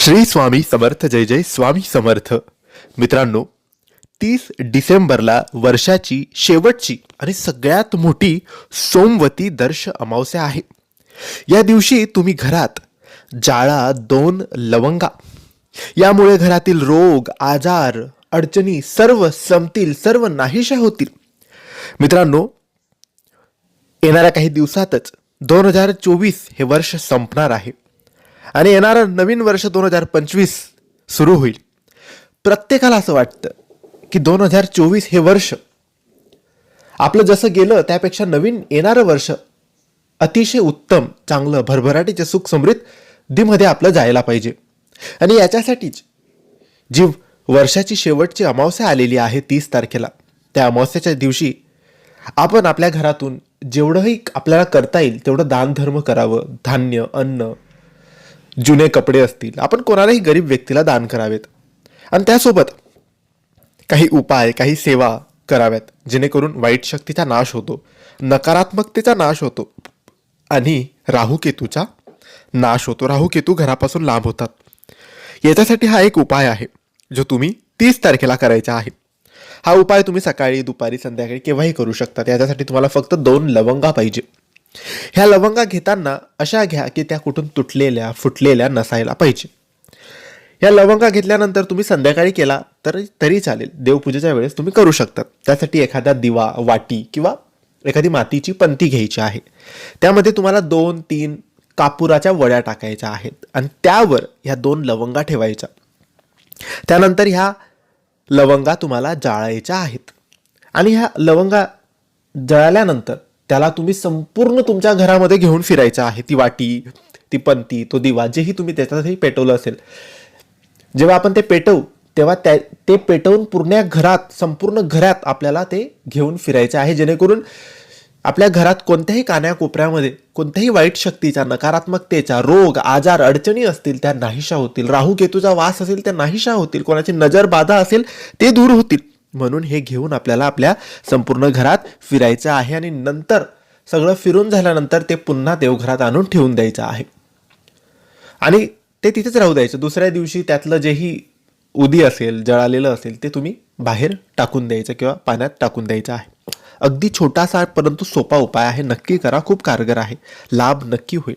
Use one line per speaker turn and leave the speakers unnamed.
श्री स्वामी समर्थ जय जय स्वामी समर्थ. मित्रांनो तीस डिसेंबरला वर्षाची शेवटची आणि सगळ्यात मोठी सोमवती दर्श अमावस्या आहे. या दिवशी तुम्ही घरात जाळा दोन लवंगा यामुळे घरातील रोग आजार अडचणी सर्व संपतील सर्व नाहीशा होतील. मित्रांनो येणाऱ्या काही दिवसातच दोन हजार चोवीस हे वर्ष संपणार आहे. आणि येणारं नवीन वर्ष दोन हजार पंचवीस सुरू होईल. प्रत्येकाला असं वाटतं की दोन हजार चोवीस हे वर्ष आपलं जसं गेलं त्यापेक्षा नवीन येणारं वर्ष अतिशय उत्तम चांगलं भरभराटीचे सुख समृद्धीमध्ये आपलं जायला पाहिजे. आणि याच्यासाठीच जी वर्षाची शेवटची अमावस्या आलेली आहे तीस तारखेला त्या अमावस्याच्या दिवशी आपण आपल्या घरातून जेवढंही आपल्याला करता येईल तेवढं दानधर्म करावं धान्य अन्न जुने कपडे असतील आपण कोणालाही गरीब व्यक्तीला दान करावेत. आणि त्यासोबत काही उपाय काही सेवा कराव्यात जेणेकरून वाईट शक्तीचा नाश होतो नकारात्मकतेचा नाश होतो आणि राहुकेतूचा नाश होतो. राहुकेतू घरापासून लांब होतात. याच्यासाठी हा एक उपाय आहे जो तुम्ही तीस तारखेला करायचा आहे. हा उपाय तुम्ही सकाळी दुपारी संध्याकाळी केव्हाही करू शकता. याच्यासाठी तुम्हाला फक्त दोन लवंगा पाहिजे. ह्या लवंगा घेताना अशा घ्या की त्या कुठून तुटलेल्या फुटलेल्या नसायला पाहिजे. या लवंगा घेतल्यानंतर तुम्ही संध्याकाळी केला तर तरी चालेल. देवपूजेच्या वेळेस तुम्ही करू शकता. त्यासाठी एखादा दिवा वाटी किंवा एखादी मातीची पंती घ्यायची आहे. त्यामध्ये तुम्हाला दोन तीन कापुराच्या वड्या टाकायच्या आहेत आणि त्यावर ह्या दोन लवंगा ठेवायच्या. त्यानंतर ह्या लवंगा तुम्हाला जाळायच्या आहेत. आणि ह्या लवंगा जळाल्यानंतर त्याला तुम्ही संपूर्ण तुमच्या घरामध्ये घेऊन फिरायचं आहे. ती वाटी ती पंती तो दिवा जेही तुम्ही त्याच्यातही पेटवलं असेल. जेव्हा आपण ते पेटवू तेव्हा त्या ते पेटवून पूर्ण घरात संपूर्ण घरात आपल्याला ते घेऊन फिरायचं आहे. जेणेकरून आपल्या घरात कोणत्याही कान्याकोपऱ्यामध्ये कोणत्याही वाईट शक्तीच्या नकारात्मकतेचा रोग आजार अडचणी असतील त्या नाहीशा होतील. राहू केतूचा वास असेल त्या नाहीशा होतील. कोणाची नजर बाधा असेल ते दूर होतील. म्हणून हे घेऊन आपल्याला आपल्या संपूर्ण घरात फिरायचं आहे आणि नंतर सगळं फिरून झाल्यानंतर ते पुन्हा देवघरात आणून ठेवून द्यायचं आहे. आणि ते तिथेच राहू द्यायचं. दुसऱ्या दिवशी त्यातलं जेही उदी असेल जळालेलं असेल ते तुम्ही बाहेर टाकून द्यायचं किंवा पाण्यात टाकून द्यायचं आहे. अगदी छोटासा परंतु सोपा उपाय आहे. नक्की करा. खूप कारगर आहे. लाभ नक्की होईल.